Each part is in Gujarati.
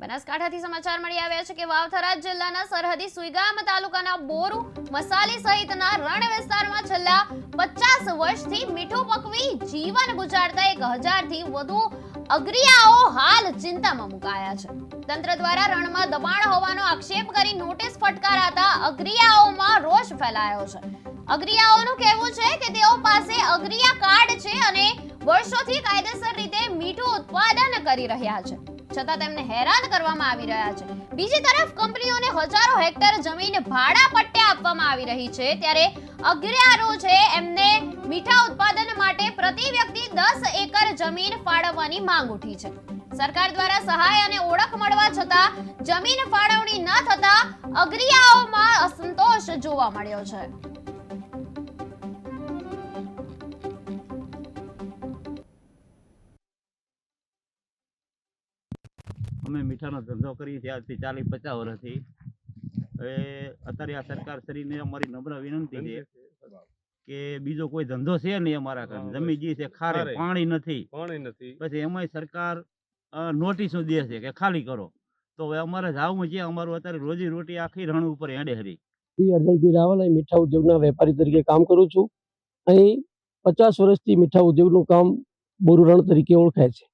બનાસકાંઠાથી સમાચાર મળી આવ્યા છે કે વાવથરા જિલ્લાના સરહદી સુઈગામ તાલુકાના બોરુ મસાલી સહિતના રણ વિસ્તારમાં છેલ્લા પચાસ વર્ષથી મીઠું પકવી જીવન ગુજારતા એક હજારથી વધુ અગ્રિયાઓ હાલ ચિંતામાં મુકાયા છે. તંત્ર દ્વારા રણમાં દબાણ હોવાનો આક્ષેપ કરી નોટિસ ફટકારાતા અગ્રિયાઓમાં રોષ ફેલાયો છે. અગ્રિયાઓનું કહેવું છે કે તેઓ પાસે અગ્રિયા કાર્ડ છે અને વર્ષોથી કાયદેસર રીતે મીઠું ઉત્પાદન કરી રહ્યા છે. છતાં તેમને હેરાન કરવામાં આવી રહ્યા છે. બીજી તરફ કંપનીઓને હજારો હેક્ટર જમીન ભાડા પટ્ટે આપવામાં આવી રહી છે. ત્યારે અગ્રયારો છે, એમને મીઠા ઉત્પાદન માટે પ્રતિ વ્યક્તિ દસ એકર જમીન ફાળવવાની માંગ ઉઠી છે. સરકાર દ્વારા સહાય અને ઓળખ મળવા છતાં જમીન ફાળવણી ન થતા અગ્રિયાઓમાં અસંતોષ જોવા મળ્યો છે. અમે મીઠાનો ધંધો કરીએ છીએ આજથી ચાલીસ પચાસ વર્ષથી. હવે અત્યારે આ સરકાર શ્રીને અમારી નમ્ર વિનંતી છે કે બીજો કોઈ ધંધો છે નહીં અમારા કારણે. જમી જી છે ખારે. પાણી નથી. પાણી નથી. પછી એમાંય સરકાર નોટિસો દે છે કે ખાલી કરો. તો હવે અમારે જાવું છે અમારું અત્યારે રોજી રોટી આખી રણ ઉપર હેડે હરી પી અર્જનભાઈ રાવલ અહીં મીઠા ઉદ્યોગના વેપારી તરીકે કામ કરું છું. અહીં પચાસ વર્ષથી મીઠા ઉદ્યોગનું કામ બોરુ રણ તરીકે ઓળખાય છે.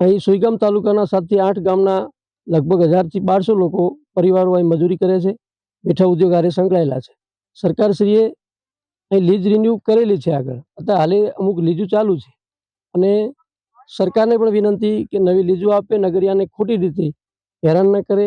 અહીં સુઈગામ તાલુકાના સાતથી આઠ ગામના લગભગ હજારથી બારસો લોકો પરિવારો અહીં મજૂરી કરે છે મીઠા ઉદ્યોગ હારે સંકળાયેલા છે. સરકારશ્રીએ અહીં લીઝ રિન્યૂ કરેલી છે આગળ. અત્યારે હાલે અમુક લીજું ચાલુ છે. અને સરકારને પણ વિનંતી કે નવી લીઝો આપે, નગરિયાને ખોટી રીતે હેરાન ન કરે.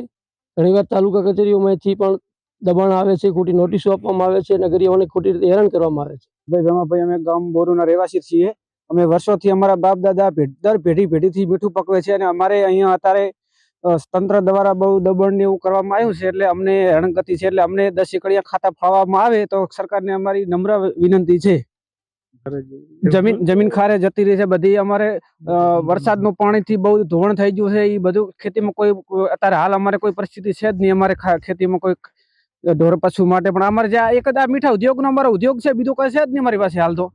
ઘણીવાર તાલુકા કચેરીઓમાંથી પણ દબાણ આવે છે, ખોટી નોટિસો આપવામાં આવે છે, નગરિયાઓને ખોટી રીતે હેરાન કરવામાં આવે છે. ભાઈ ભીમાભાઈ અમે ગામ બોરુના રહેવાસી છીએ. અમે વર્ષોથી અમારા બાપ દાદા દર પેઢી પેઢીથી મીઠું પકવે છે અને અમારે અહીંયા અત્યારે તંત્ર દ્વારા બહુ દબણને એવું કરવામાં આવ્યું છે એટલે અમને રણગતિ છે એટલે અમને દસ એકડિયા ખાતા ફાળવામાં આવે તો સરકારને અમારી નમ્ર વિનંતી છે. જમીન જમીન ખારે જતી રહી છે, બધી અમારે વરસાદનું પાણીથી બહુ ધોવાણ થઈ ગયું છે એ બધું ખેતીમાં કોઈ, અત્યારે હાલ અમારે કોઈ પરિસ્થિતિ છે જ નહીં, અમારે ખેતીમાં કોઈ ઢોર પશુ માટે પણ અમારે જ્યાં એક જ આ મીઠા ઉદ્યોગનો અમારો ઉદ્યોગ છે, બીજું કઈ છે જ નહીં મારી પાસે હાલ તો.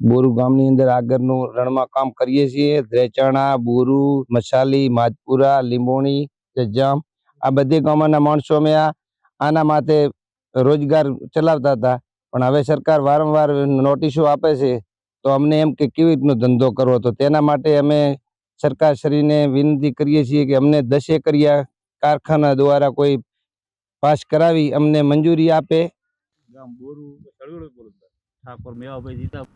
બોરુ ગામની અંદર આગળનું રણમાં કામ કરીએ છીએ, દ્રેચાણા, બોરુ, મસાલી, માજપુરા, લીંબોણી જજામ આ બધી ગામોના માણસો અમે આના માટે રોજગાર ચલાવતા હતા. પણ હવે સરકાર વારંવાર નોટિસો આપે છે, તો અમને એમ કે કેવી રીતનો ધંધો કરવો? તો તેના માટે અમે સરકારશ્રીને વિનંતી કરીએ છીએ કે અમને દસ એકરિયા કારખાના દ્વારા કોઈ પાસ કરાવી અમને મંજૂરી આપે. ગામ બોરું ઠાકોર મેવાભાઈ જીતા